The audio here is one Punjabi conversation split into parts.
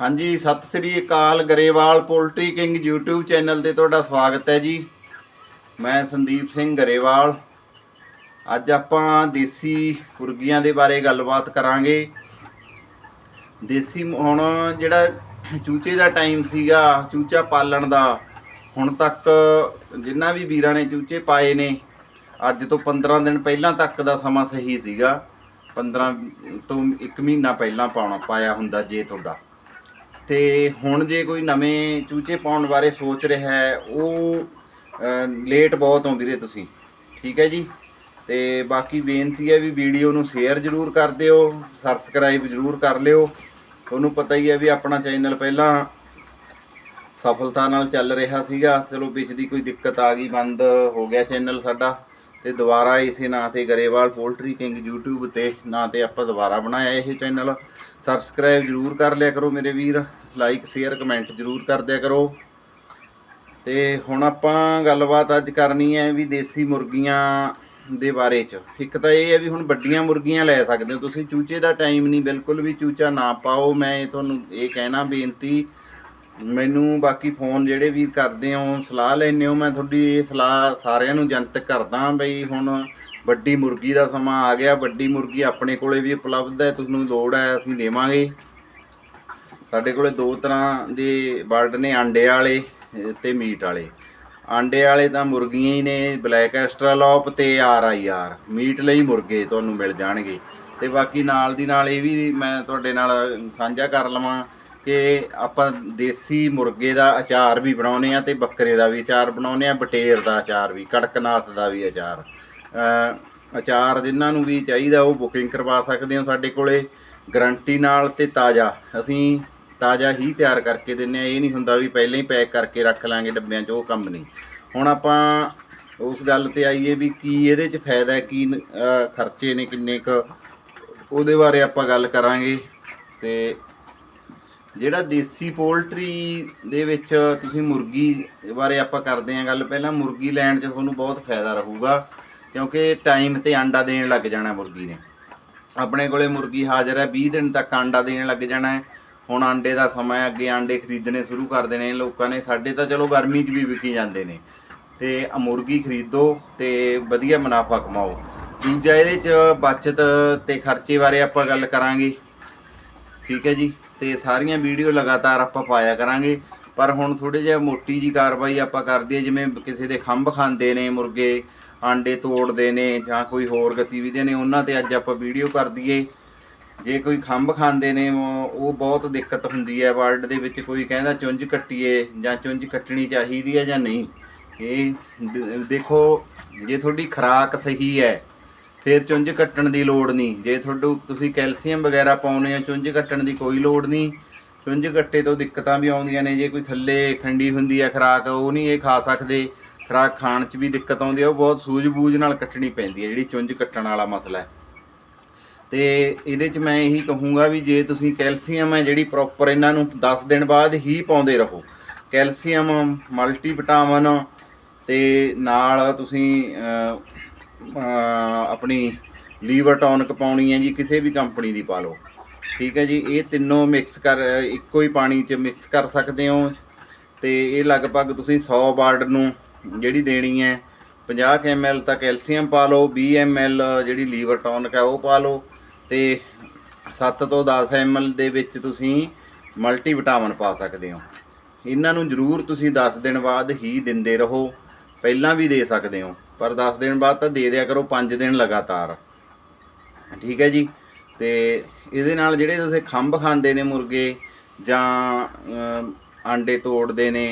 ਹਾਂਜੀ, ਸਤਿ ਸ੍ਰੀ ਅਕਾਲ Grewal poultry king YouTube channel ਤੇ ਤੁਹਾਡਾ ਸਵਾਗਤ ਹੈ ਜੀ। ਮੈਂ ਸੰਦੀਪ ਸਿੰਘ ਗਰੇਵਾਲ। ਅੱਜ ਆਪਾਂ ਦੇਸੀ ਮੁਰਗੀਆਂ ਦੇ ਬਾਰੇ ਗੱਲਬਾਤ ਕਰਾਂਗੇ। ਦੇਸੀ ਹੁਣ ਜਿਹੜਾ ਚੂਚੇ ਦਾ ਟਾਈਮ ਸੀਗਾ, ਚੂਚਾ ਪਾਲਣ ਦਾ, ਹੁਣ ਤੱਕ ਜਿੰਨਾ ਵੀ ਵੀਰਾਂ ਨੇ ਚੂਚੇ ਪਾਏ ਨੇ, ਅੱਜ ਤੋਂ 15 ਦਿਨ ਪਹਿਲਾਂ ਤੱਕ ਦਾ ਸਮਾਂ ਸਹੀ ਸੀਗਾ। 15 ਤੋਂ 1 ਮਹੀਨਾ ਪਹਿਲਾਂ ਪਾਉਣਾ, ਪਾਇਆ ਹੁੰਦਾ ਜੇ ਤੁਹਾਡਾ। ਤੇ ਹੁਣ ਜੇ ਕੋਈ ਨਵੇਂ ਚੂਚੇ ਪਾਉਣ ਬਾਰੇ ਸੋਚ ਰਿਹਾ ਹੈ, ਉਹ ਲੇਟ ਬਹੁਤ ਹੋ ਵੀਰੇ ਤੁਸੀਂ। ਠੀਕ ਹੈ ਜੀ? ਤੇ ਬਾਕੀ ਬੇਨਤੀ ਹੈ ਵੀ ਵੀਡੀਓ ਨੂੰ ਸ਼ੇਅਰ ਜ਼ਰੂਰ ਕਰ ਦਿਓ ਸਬਸਕ੍ਰਾਈਬ ਜ਼ਰੂਰ ਕਰ ਲਿਓ। ਤੁਹਾਨੂੰ ਪਤਾ ਹੀ ਹੈ ਵੀ ਆਪਣਾ ਚੈਨਲ ਪਹਿਲਾਂ ਸਫਲਤਾ ਨਾਲ ਚੱਲ ਰਿਹਾ ਸੀਗਾ। ਚਲੋ ਵਿੱਚ ਦੀ ਕੋਈ ਦਿੱਕਤ ਆ ਗਈ, ਬੰਦ ਹੋ ਗਿਆ ਚੈਨਲ ਸਾਡਾ। ਤੇ ਦੁਬਾਰਾ ਇਸੇ ਨਾਂ ਤੇ ਗਰੇਵਾਲ ਪੋਲਟਰੀ ਕਿੰਗ YouTube ਤੇ ਨਾਂ ਤੇ ਆਪਾਂ ਦੁਬਾਰਾ ਬਣਾਇਆ ਇਹ ਚੈਨਲ ਸਬਸਕ੍ਰਾਈਬ ਜਰੂਰ ਕਰ ਲਿਆ ਕਰੋ ਮੇਰੇ ਵੀਰ। ਲਾਈਕ ਸ਼ੇਅਰ ਕਮੈਂਟ ਜਰੂਰ ਕਰ ਦਿਆ ਕਰੋ। ਤੇ ਹੁਣ ਆਪਾਂ ਗੱਲਬਾਤ ਅੱਜ ਕਰਨੀ ਹੈ ਵੀ ਦੇਸੀ ਮੁਰਗੀਆਂ ਦੇ ਬਾਰੇ ਚ। ਇੱਕ ਤਾਂ ਇਹ ਹੈ ਵੀ ਹੁਣ ਵੱਡੀਆਂ ਮੁਰਗੀਆਂ ਲੈ ਸਕਦੇ ਹੋ ਤੁਸੀਂ। ਚੂਚੇ ਦਾ ਟਾਈਮ ਨਹੀਂ, ਬਿਲਕੁਲ ਵੀ ਚੂਚਾ ਨਾ ਪਾਓ। ਮੈਂ ਤੁਹਾਨੂੰ ਇਹ ਕਹਿਣਾ ਬੇਨਤੀ। ਮੈਨੂੰ ਬਾਕੀ ਫੋਨ ਜਿਹੜੇ ਵੀ ਕਰਦੇ ਹੋ, ਸਲਾਹ ਲੈਂਦੇ ਹੋ, ਮੈਂ ਤੁਹਾਡੀ ਇਹ ਸਲਾਹ ਸਾਰਿਆਂ ਨੂੰ ਜਨਤਕ ਕਰਦਾ ਬਈ ਹੁਣ ਵੱਡੀ ਮੁਰਗੀ ਦਾ ਸਮਾਂ ਆ ਗਿਆ, ਵੱਡੀ ਮੁਰਗੀ ਆਪਣੇ ਕੋਲੇ ਵੀ ਉਪਲਬਧ ਹੈ ਤੁਹਾਨੂੰ ਲੋੜ ਹੈ, ਅਸੀਂ ਦੇਵਾਂਗੇ। ਸਾਡੇ ਕੋਲੇ ਦੋ ਤਰ੍ਹਾਂ ਦੇ ਬਰਡ ਨੇ, ਆਂਡੇ ਵਾਲੇ ਅਹ ਤੇ ਮੀਟ ਵਾਲੇ। ਆਂਡੇ ਵਾਲੇ ਤਾਂ ਮੁਰਗੀਆਂ ਹੀ ਨੇ, ਬਲੈਕ ਐਸਟਰਾਲੋਪ ਤੇ ਆਰ ਆਈ ਆਰ। ਮੀਟ ਲਈ ਮੁਰਗੇ ਤੁਹਾਨੂੰ ਮਿਲ ਜਾਣਗੇ। ਤੇ ਬਾਕੀ ਨਾਲ ਦੀ ਨਾਲ ਇਹ ਵੀ ਮੈਂ ਤੁਹਾਡੇ ਨਾਲ ਸਾਂਝਾ ਕਰ ਲਵਾਂ ਕਿ ਆਪਾਂ ਦੇਸੀ ਮੁਰਗੇ ਦਾ ਅਚਾਰ ਵੀ ਬਣਾਉਨੇ ਆ ਤੇ ਬੱਕਰੇ ਦਾ ਵੀ ਅਚਾਰ ਬਣਾਉਨੇ ਆ ਬਟੇਰ ਦਾ ਅਚਾਰ ਵੀ, ਕੜਕਨਾਥ ਦਾ ਵੀ ਅਚਾਰ। ਅਚਾਰ ਜਿਨ੍ਹਾਂ ਨੂੰ ਵੀ ਚਾਹੀਦਾ ਉਹ ਬੁਕਿੰਗ ਕਰਵਾ ਸਕਦੇ ਹੋ ਸਾਡੇ ਕੋਲੇ ਗਰੰਟੀ ਨਾਲ ਤੇ ਤਾਜ਼ਾ। ਅਸੀਂ ਤਾਜ਼ਾ ਹੀ ਤਿਆਰ ਕਰਕੇ ਦਿੰਨੇ ਆ ਇਹ ਨਹੀਂ ਹੁੰਦਾ ਵੀ ਪਹਿਲਾਂ ਹੀ ਪੈਕ ਕਰਕੇ ਰੱਖ ਲਾਂਗੇ ਡੱਬਿਆਂ 'ਚ, ਉਹ ਕੰਮ ਨਹੀਂ। ਹੁਣ ਆਪਾਂ ਉਸ ਗੱਲ ਤੇ ਆਈਏ ਵੀ ਕੀ ਇਹਦੇ 'ਚ ਫਾਇਦਾ, ਕੀ ਖਰਚੇ ਨੇ, ਕਿੰਨੇ ਕੁ, ਉਹਦੇ ਬਾਰੇ ਆਪਾਂ ਗੱਲ ਕਰਾਂਗੇ। ਤੇ ਜਿਹੜਾ ਦੇਸੀ ਪੋਲਟਰੀ ਦੇ ਵਿੱਚ ਤੁਸੀਂ ਮੁਰਗੀ ਬਾਰੇ ਆਪਾਂ ਕਰਦੇ ਆਂ ਗੱਲ, ਪਹਿਲਾਂ ਮੁਰਗੀ ਲੈਣ 'ਚ ਤੁਹਾਨੂੰ ਬਹੁਤ ਫਾਇਦਾ ਰਹੂਗਾ। ਕਿਉਂਕਿ ਟਾਈਮ ਤੇ ਆਂਡਾ ਦੇਣ ਲੱਗ ਜਾਣਾ ਮੁਰਗੀ ਨੇ। ਆਪਣੇ ਕੋਲੇ ਮੁਰਗੀ ਹਾਜ਼ਰ ਹੈ 20 ਦਿਨ ਤੱਕ ਆਂਡਾ ਦੇਣ ਲੱਗ ਜਾਣਾ ਹੈ। ਹੁਣ ਆਂਡੇ ਦਾ ਸਮਾਂ ਅੱਗੇ ਆਂਡੇ ਖਰੀਦਣੇ ਸ਼ੁਰੂ ਕਰ ਦੇਣੇ ਲੋਕਾਂ ਨੇ। ਸਾਡੇ ਤਾਂ ਚਲੋ ਗਰਮੀ 'ਚ ਵੀ ਵਿਕੀ ਜਾਂਦੇ ਨੇ। ਤੇ ਮੁਰਗੀ ਖਰੀਦੋ ਤੇ ਵਧੀਆ ਮੁਨਾਫਾ ਕਮਾਓ। ਦੂਜਾ ਇਹਦੇ 'ਚ ਬਚਤ ਤੇ ਖਰਚੇ ਬਾਰੇ ਆਪਾਂ ਗੱਲ ਕਰਾਂਗੇ। ਠੀਕ ਹੈ ਜੀ? ਤੇ ਸਾਰੀਆਂ ਵੀਡੀਓ ਲਗਾਤਾਰ ਆਪਾਂ ਪਾਇਆ ਕਰਾਂਗੇ। ਪਰ ਹੁਣ ਥੋੜੇ ਜਿਹਾ ਮੋਟੀ ਜੀ ਕਾਰਵਾਈ ਆਪਾਂ ਕਰਦੇ ਜਿਵੇਂ ਕਿਸੇ ਦੇ ਖੰਭ ਖਾਂਦੇ ਨੇ ਮੁਰਗੇ ਆਂਡੇ ਤੋੜਦੇ ਨੇ ਜਾਂ ਕੋਈ ਹੋਰ ਗਤੀਵਿਧੀਆਂ ਨੇ, ਉਹਨਾਂ ਤੇ ਅੱਜ ਆਪਾਂ ਵੀਡੀਓ ਕਰ ਦਈਏ। ਜੇ ਕੋਈ ਖੰਭ ਖਾਂਦੇ ਨੇ, ਉਹ ਬਹੁਤ ਦਿੱਕਤ ਹੁੰਦੀ ਹੈ ਵਰਲਡ ਦੇ ਵਿੱਚ, ਕੋਈ ਕਹਿੰਦਾ ਚੁੰਝ ਕੱਟੀਏ ਜਾਂ ਚੁੰਝ ਕੱਟਣੀ ਚਾਹੀਦੀ ਹੈ ਜਾਂ ਨਹੀਂ। ਇਹ ਦੇਖੋ, ਜੇ ਤੁਹਾਡੀ ਖੁਰਾਕ ਸਹੀ ਹੈ, ਫਿਰ ਚੁੰਝ ਕੱਟਣ ਦੀ ਲੋੜ ਨਹੀਂ। ਜੇ ਤੁਹਾਨੂੰ ਤੁਸੀਂ ਕੈਲਸ਼ੀਅਮ ਵਗੈਰਾ ਪਾਉਨੇ ਆ ਚੁੰਝ ਕੱਟਣ ਦੀ ਕੋਈ ਲੋੜ ਨਹੀਂ। ਚੁੰਝ ਕੱਟੇ ਤੋਂ ਦਿੱਕਤਾਂ ਵੀ ਆਉਂਦੀਆਂ ਨੇ, ਜੇ ਕੋਈ ਥੱਲੇ ਖੰਡੀ ਹੁੰਦੀ ਹੈ ਖੁਰਾਕ, ਉਹ ਨਹੀਂ ਇਹ ਖਾ ਸਕਦੇ। ਖੁਰਾਕ ਖਾਣ 'ਚ ਵੀ ਦਿੱਕਤ ਆਉਂਦੀ ਹੈ ਉਹ ਬਹੁਤ ਸੂਝ-ਬੂਝ ਨਾਲ ਕੱਟਣੀ ਪੈਂਦੀ ਹੈ ਜਿਹੜੀ ਚੁੰਝ ਕੱਟਣ ਵਾਲਾ ਮਸਲਾ ਹੈ। ਤੇ ਇਹਦੇ 'ਚ ਮੈਂ ਇਹੀ ਕਹੂੰਗਾ ਵੀ ਜੇ ਤੁਸੀਂ ਕੈਲਸ਼ੀਅਮ ਹੈ ਜਿਹੜੀ ਪ੍ਰੋਪਰ ਇਹਨਾਂ ਨੂੰ 10 ਦਿਨ ਬਾਅਦ ਹੀ ਪਾਉਂਦੇ ਰਹੋ। ਕੈਲਸ਼ੀਅਮ, ਮਲਟੀਵਿਟਾਮਿਨ ਤੇ ਨਾਲ ਤੁਸੀਂ ਆਪਣੀ ਲੀਵਰ ਟੌਨਿਕ ਪਾਉਣੀ ਹੈ ਜੀ, ਕਿਸੇ ਵੀ ਕੰਪਨੀ ਦੀ ਪਾ ਲਓ। ਠੀਕ ਹੈ ਜੀ, ਇਹ ਤਿੰਨੋਂ ਮਿਕਸ ਕਰ, ਇੱਕੋ ਹੀ ਪਾਣੀ 'ਚ ਮਿਕਸ ਕਰ ਸਕਦੇ ਹੋ। ਤੇ ਇਹ ਲਗਭਗ ਤੁਸੀਂ 100 ਬਾਰਡ ਨੂੰ ਜਿਹੜੀ ਦੇਣੀ ਹੈ 50 ml ਤਾਂ ਕੈਲਸ਼ੀਅਮ ਪਾ ਲਓ 20 ml ਜਿਹੜੀ ਲੀਵਰ ਟੌਨਿਕ ਹੈ ਉਹ ਪਾ ਲਓ, ਤੇ 7 ਤੋਂ 10 ml ਦੇ ਵਿੱਚ ਤੁਸੀਂ ਮਲਟੀਵਿਟਾਮਿਨ ਪਾ ਸਕਦੇ ਹੋ। ਇਹਨਾਂ ਨੂੰ ਜ਼ਰੂਰ ਤੁਸੀਂ 10 ਦਿਨ ਬਾਅਦ ਹੀ ਦਿੰਦੇ ਰਹੋ, ਪਹਿਲਾਂ ਵੀ ਦੇ ਸਕਦੇ ਹੋ, ਪਰ 10 ਦਿਨ ਬਾਅਦ ਤਾਂ ਦੇ ਦਿਆ ਕਰੋ 5 ਦਿਨ ਲਗਾਤਾਰ। ਠੀਕ ਹੈ ਜੀ? ਤੇ ਇਹਦੇ ਨਾਲ ਜਿਹੜੇ ਤੁਸੀਂ ਖੰਭ ਖਾਂਦੇ ਨੇ ਮੁਰਗੇ ਜਾਂ ਆਂਡੇ ਤੋੜਦੇ ਨੇ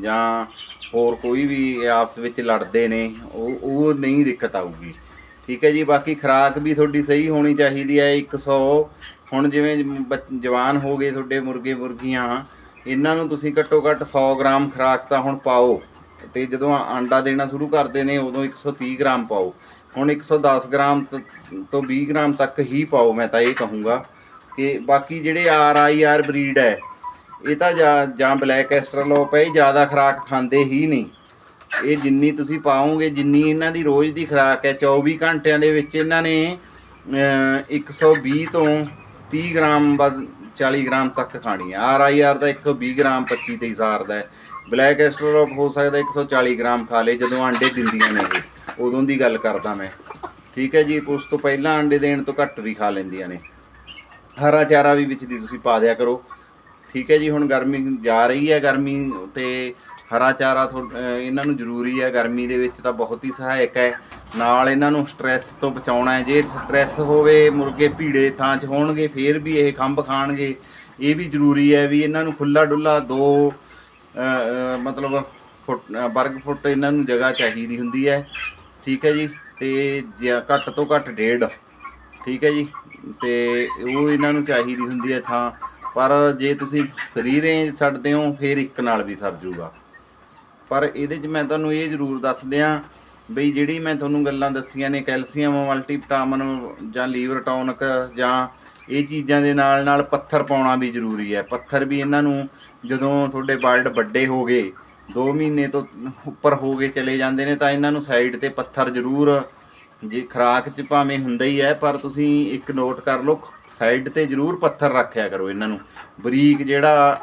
ਜਾਂ ਹੋਰ ਕੋਈ ਵੀ ਆਪਸ ਵਿੱਚ ਲੜਦੇ ਨੇ, ਉਹ ਉਹ ਨਹੀਂ ਦਿੱਕਤ ਆਊਗੀ। ਠੀਕ ਹੈ ਜੀ, ਬਾਕੀ ਖੁਰਾਕ ਵੀ ਤੁਹਾਡੀ ਸਹੀ ਹੋਣੀ ਚਾਹੀਦੀ ਹੈ 100 ਹੁਣ ਜਿਵੇਂ ਬੱਚ- ਜਵਾਨ ਹੋ ਗਏ ਤੁਹਾਡੇ ਮੁਰਗੇ ਮੁਰਗੀਆਂ, ਇਹਨਾਂ ਨੂੰ ਤੁਸੀਂ ਘੱਟੋ ਘੱਟ 100 ਗ੍ਰਾਮ ਖੁਰਾਕ ਤਾਂ ਹੁਣ ਪਾਓ। ਤੇ ਜਦੋਂ ਆਂਡਾ ਦੇਣਾ ਸ਼ੁਰੂ ਕਰਦੇ ਨੇ, ਉਦੋਂ 130 ਗ੍ਰਾਮ ਪਾਓ। ਹੁਣ 110 ਗ੍ਰਾਮ ਤੋਂ 20 ਗ੍ਰਾਮ ਤੱਕ ਹੀ ਪਾਓ, ਮੈਂ ਤਾਂ ਇਹ ਕਹੂੰਗਾ। ਕਿ ਬਾਕੀ ਜਿਹੜੇ ਆਰ ਆਈ ਆਰ ਬਰੀਡ ਹੈ ਇਹ ਤਾਂ ਜਾਂ ਜਾਂ ਬਲੈਕ ਐਸਟਰਲੋਪ ਹੈ ਇਹ ਜ਼ਿਆਦਾ ਖੁਰਾਕ ਖਾਂਦੇ ਹੀ ਨਹੀਂ। ਇਹ ਜਿੰਨੀ ਤੁਸੀਂ ਪਾਓਗੇ ਜਿੰਨੀ ਇਹਨਾਂ ਦੀ ਰੋਜ਼ ਦੀ ਖੁਰਾਕ ਹੈ 24 ਘੰਟਿਆਂ ਦੇ ਵਿੱਚ ਇਹਨਾਂ ਨੇ ਅਹ, 120 ਤੋਂ 30 ਗ੍ਰਾਮ ਵੱਧ 40 ਗ੍ਰਾਮ ਤੱਕ ਖਾਣੀ ਹੈ। ਆਰ ਆਈ ਆਰ ਦਾ 120 ਗ੍ਰਾਮ 25 23 ਸਾਰ ਦਾ ਹੈ। ਬਲੈਕ ਐਸਟਰਲੋਪ ਹੋ ਸਕਦਾ 140 ਗ੍ਰਾਮ ਖਾ ਲੇ ਜਦੋਂ ਆਂਡੇ ਦਿੰਦੀਆਂ ਨੇ ਇਹ। ਉਦੋਂ ਦੀ ਗੱਲ ਕਰਦਾ ਮੈਂ। ਠੀਕ ਹੈ ਜੀ ਉਸ ਤੋਂ ਪਹਿਲਾਂ ਆਂਡੇ ਦੇਣ ਤੋਂ ਘੱਟ ਵੀ ਖਾ ਲੈਂਦੀਆਂ ਨੇ। ਹਰਾ ਚਾਰਾ ਵੀ ਵਿੱਚ ਦੀ ਤੁਸੀਂ ਪਾ ਦਿਆ ਕਰੋ। ਠੀਕ ਹੈ ਜੀ, ਹੁਣ ਗਰਮੀ ਜਾ ਰਹੀ ਹੈ, ਗਰਮੀ ਤੇ ਹਰਾ ਚਾਰਾ ਥੋ- ਇਹਨਾਂ ਨੂੰ ਜ਼ਰੂਰੀ ਹੈ, ਗਰਮੀ ਦੇ ਵਿੱਚ ਤਾਂ ਬਹੁਤ ਹੀ ਸਹਾਇਕ ਹੈ। ਨਾਲ ਇਹਨਾਂ ਨੂੰ ਸਟ੍ਰੈਸ ਤੋਂ ਬਚਾਉਣਾ ਹੈ, ਜੇ ਸਟ੍ਰੈਸ ਹੋਵੇ, ਮੁਰਗੇ ਭੀੜੇ ਥਾਂ 'ਚ ਹੋਣਗੇ, ਫੇਰ ਵੀ ਇਹ ਖੰਭ ਖਾਣਗੇ। ਇਹ ਵੀ ਜ਼ਰੂਰੀ ਹੈ ਵੀ ਇਹਨਾਂ ਨੂੰ ਖੁੱਲਾ ਡੁੱਲਾ ਦੋ ਮਤਲਬ ਫੁੱਟ ਵਰਗ ਫੁੱਟ ਇਹਨਾਂ ਨੂੰ ਜਗ੍ਹਾ ਚਾਹੀਦੀ ਹੁੰਦੀ ਹੈ। ਠੀਕ ਹੈ ਜੀ, ਤੇ ਜੇ ਘੱਟ ਤੋਂ ਘੱਟ ਡੇਢ। ਠੀਕ ਹੈ ਜੀ, ਤੇ ਉਹ ਇਹਨਾਂ ਨੂੰ ਚਾਹੀਦੀ ਹੁੰਦੀ ਹੈ ਥਾਂ। ਪਰ ਜੇ ਤੁਸੀਂ ਫ੍ਰੀ ਰੇਂਜ ਛੱਡਦੇ ਹੋ, ਫਿਰ ਇੱਕ ਨਾਲ ਵੀ ਸਰ ਜੂਗਾ। ਪਰ ਇਹਦੇ 'ਚ ਮੈਂ ਤੁਹਾਨੂੰ ਇਹ ਜ਼ਰੂਰ ਦੱਸ ਦਿਆਂ ਬਈ ਜਿਹੜੀ ਮੈਂ ਤੁਹਾਨੂੰ ਗੱਲਾਂ ਦੱਸੀਆਂ ਨੇ, ਕੈਲਸ਼ੀਅਮ, ਮਲਟੀਵਿਟਾਮਿਨ ਜਾਂ ਲੀਵਰ ਟੌਨਿਕ ਜਾਂ ਇਹ ਚੀਜ਼ਾਂ ਦੇ ਨਾਲ ਨਾਲ ਪੱਥਰ ਪਾਉਣਾ ਵੀ ਜ਼ਰੂਰੀ ਹੈ। ਪੱਥਰ ਵੀ ਇਹਨਾਂ ਨੂੰ ਜਦੋਂ ਤੁਹਾਡੇ ਬਰਡ ਵੱਡੇ ਹੋ ਗਏ 2 ਮਹੀਨੇ ਤੋਂ ਉੱਪਰ ਹੋ ਗਏ ਚਲੇ ਜਾਂਦੇ ਨੇ, ਤਾਂ ਇਹਨਾਂ ਨੂੰ ਸਾਈਡ ਤੇ ਪੱਥਰ ਜ਼ਰੂਰ ਜੇ ਖਰਾਕ ਚ ਭਾਵੇਂ ਹੁੰਦਾ ਹੀ ਹੈ, ਪਰ ਤੁਸੀਂ ਇੱਕ ਨੋਟ ਕਰ ਲਓ ਸਾਈਡ ਤੇ ਜ਼ਰੂਰ ਪੱਥਰ ਰੱਖਿਆ ਕਰੋ ਇਹਨਾਂ ਨੂੰ। ਬਰੀਕ ਜਿਹੜਾ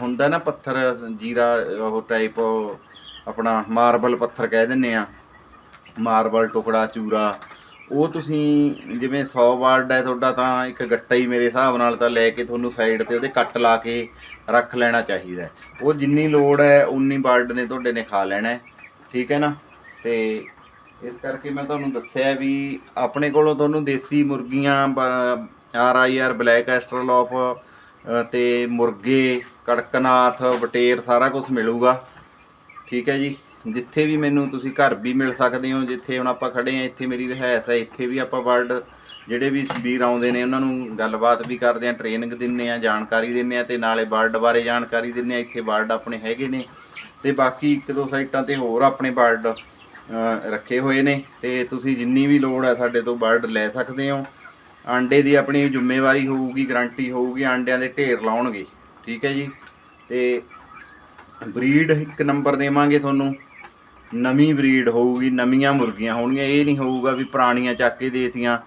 ਹੁੰਦਾ ਨਾ ਪੱਥਰ, ਜੀਰਾ, ਉਹ ਟਾਈਪ ਆਪਣਾ ਮਾਰਬਲ ਪੱਥਰ ਕਹਿ ਦਿੰਨੇ ਆ। ਮਾਰਬਲ ਟੁਕੜਾ, ਚੂਰਾ, ਉਹ ਤੁਸੀਂ ਜਿਵੇਂ 100 ਵਾਰਡ ਹੈ ਤੁਹਾਡਾ, ਤਾਂ ਇੱਕ ਗੱਟਾ ਹੀ ਮੇਰੇ ਹਿਸਾਬ ਨਾਲ ਤਾਂ ਲੈ ਕੇ ਤੁਹਾਨੂੰ ਸਾਈਡ ਤੇ ਉਹਦੇ ਕੱਟ ਲਾ ਕੇ ਰੱਖ ਲੈਣਾ ਚਾਹੀਦਾ ਉਹ ਜਿੰਨੀ ਲੋੜ ਹੈ, ਉਨੀ ਵਾਰਡ ਨੇ ਤੁਹਾਡੇ ਨੇ ਖਾ ਲੈਣਾ ਠੀਕ ਹੈ ਨਾ? ਤੇ ਇਸ ਕਰਕੇ ਮੈਂ ਤੁਹਾਨੂੰ ਦੱਸਿਆ ਵੀ ਆਪਣੇ ਕੋਲੋਂ ਤੁਹਾਨੂੰ ਦੇਸੀ ਮੁਰਗੀਆਂ R I R, black Australorp ਤੇ ਮੁਰਗੇ, ਕੜਕਨਾਥ, ਬਟੇਰ ਸਾਰਾ ਕੁਝ ਮਿਲੂਗਾ। ਠੀਕ ਹੈ ਜੀ? ਜਿੱਥੇ ਵੀ ਮੈਨੂੰ ਤੁਸੀਂ ਘਰ ਵੀ ਮਿਲ ਸਕਦੇ ਹੋ, ਜਿੱਥੇ ਹੁਣ ਆਪਾਂ ਖੜੇ ਆ ਇੱਥੇ ਮੇਰੀ ਰਿਹਾਇਸ਼ ਹੈ, ਇੱਥੇ ਵੀ ਆਪਾਂ ਵਰਲਡ ਜਿਹੜੇ ਵੀ ਵੀਰ ਆਉਂਦੇ ਨੇ, ਉਹਨਾਂ ਨੂੰ ਗੱਲਬਾਤ ਵੀ ਕਰਦੇ ਆ ਟ੍ਰੇਨਿੰਗ ਦਿੰਨੇ ਆ ਜਾਣਕਾਰੀ ਦਿੰਨੇ ਆ ਤੇ ਨਾਲੇ ਵਰਲਡ ਬਾਰੇ ਜਾਣਕਾਰੀ ਦਿੰਨੇ ਆ ਇੱਥੇ ਵਰਲਡ ਆਪਣੇ ਹੈਗੇ ਨੇ। ਤੇ ਬਾਕੀ ਇੱਕ ਦੋ ਸਾਈਟਾਂ ਤੇ ਹੋਰ ਆਪਣੇ ਵਰਲਡ ਰੱਖੇ ਹੋਏ ਨੇ ਤੇ ਤੁਸੀਂ ਜਿੰਨੀ ਵੀ ਲੋੜ ਹੈ ਸਾਡੇ ਤੋਂ ਬਰਡ ਲੈ ਸਕਦੇ ਹੋ। ਆਂਡੇ ਦੀ ਆਪਣੀ ਜ਼ਿੰਮੇਵਾਰੀ ਹੋਊਗੀ, ਗਾਰੰਟੀ ਹੋਊਗੀ, ਆਂਡਿਆਂ ਦੇ ਢੇਰ ਲਾਉਣਗੇ, ਠੀਕ ਹੈ ਜੀ? ਤੇ ਬਰੀਡ ਇੱਕ ਨੰਬਰ ਦੇਵਾਂਗੇ ਤੁਹਾਨੂੰ। ਨਵੀਂ ਬਰੀਡ ਹੋਊਗੀ, ਨਵੀਆਂ ਮੁਰਗੀਆਂ ਹੋਣਗੀਆਂ, ਇਹ ਨਹੀਂ ਹੋਊਗਾ ਵੀ ਪੁਰਾਣੀਆਂ ਚੱਕ ਕੇ ਦੇਤੀਆਂ,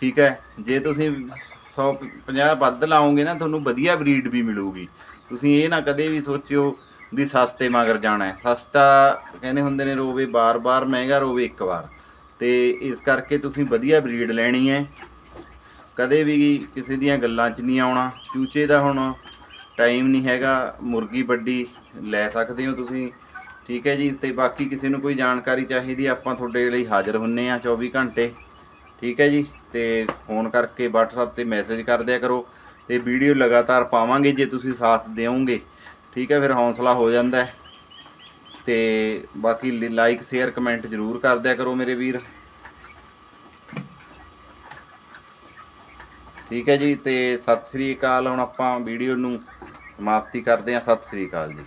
ਠੀਕ ਹੈ? ਜੇ ਤੁਸੀਂ 150 ਵੱਧ ਲਾਓਗੇ ਨਾ, ਤੁਹਾਨੂੰ ਵਧੀਆ ਬਰੀਡ ਵੀ ਮਿਲੂਗੀ। ਤੁਸੀਂ ਇਹ ਨਾ ਕਦੇ ਵੀ ਸੋਚਿਓ ਵੀ ਸਸਤੇ ਮਗਰ ਜਾਣਾ ਹੈ। ਸਸਤਾ ਕਹਿੰਦੇ ਹੁੰਦੇ ਨੇ ਰੋਵੇ ਬਾਰ-ਬਾਰ ਮਹਿੰਗਾ ਰੋਵੇ ਇੱਕ ਵਾਰ। ਤੇ ਇਸ ਕਰਕੇ ਤੁਸੀਂ ਵਧੀਆ ਬਰੀਡ ਲੈਣੀ ਹੈ। ਕਦੇ ਵੀ ਕਿਸੇ ਦੀਆਂ ਗੱਲਾਂ 'ਚ ਨਹੀਂ ਆਉਣਾ। ਚੂਚੇ ਦਾ ਹੁਣ ਟਾਈਮ ਨਹੀਂ ਹੈਗਾ। ਮੁਰਗੀ ਵੱਡੀ ਲੈ ਸਕਦੇ ਹੋ ਤੁਸੀਂ। ਠੀਕ ਹੈ ਜੀ। ਤੇ ਬਾਕੀ ਕਿਸੇ ਨੂੰ ਕੋਈ ਜਾਣਕਾਰੀ ਚਾਹੀਦੀ, ਆਪਾਂ ਤੁਹਾਡੇ ਲਈ ਹਾਜ਼ਰ ਹੁੰਨੇ ਆ 24 ਘੰਟੇ। ਠੀਕ ਹੈ ਜੀ। ਤੇ ਫੋਨ ਕਰਕੇ WhatsApp ਤੇ ਮੈਸੇਜ ਕਰ ਦਿਆ ਕਰੋ। ਤੇ ਵੀਡੀਓ ਲਗਾਤਾਰ ਪਾਵਾਂਗੇ ਜੇ ਤੁਸੀਂ ਸਾਥ ਦਿਓਗੇ। ਠੀਕ ਹੈ, ਫਿਰ ਹੌਸਲਾ ਹੋ ਜਾਂਦਾ ਹੈ। ਤੇ ਬਾਕੀ ਲਾਈਕ ਸ਼ੇਅਰ ਕਮੈਂਟ ਜ਼ਰੂਰ ਕਰ ਦਿਆ ਕਰੋ ਮੇਰੇ ਵੀਰ। ਠੀਕ ਹੈ ਜੀ, ਤੇ ਸਤਿ ਸ੍ਰੀ ਅਕਾਲ। ਹੁਣ ਆਪਾਂ ਵੀਡੀਓ ਨੂੰ ਸਮਾਪਤੀ ਕਰਦੇ ਹਾਂ। ਸਤਿ ਸ੍ਰੀ ਅਕਾਲ ਜੀ।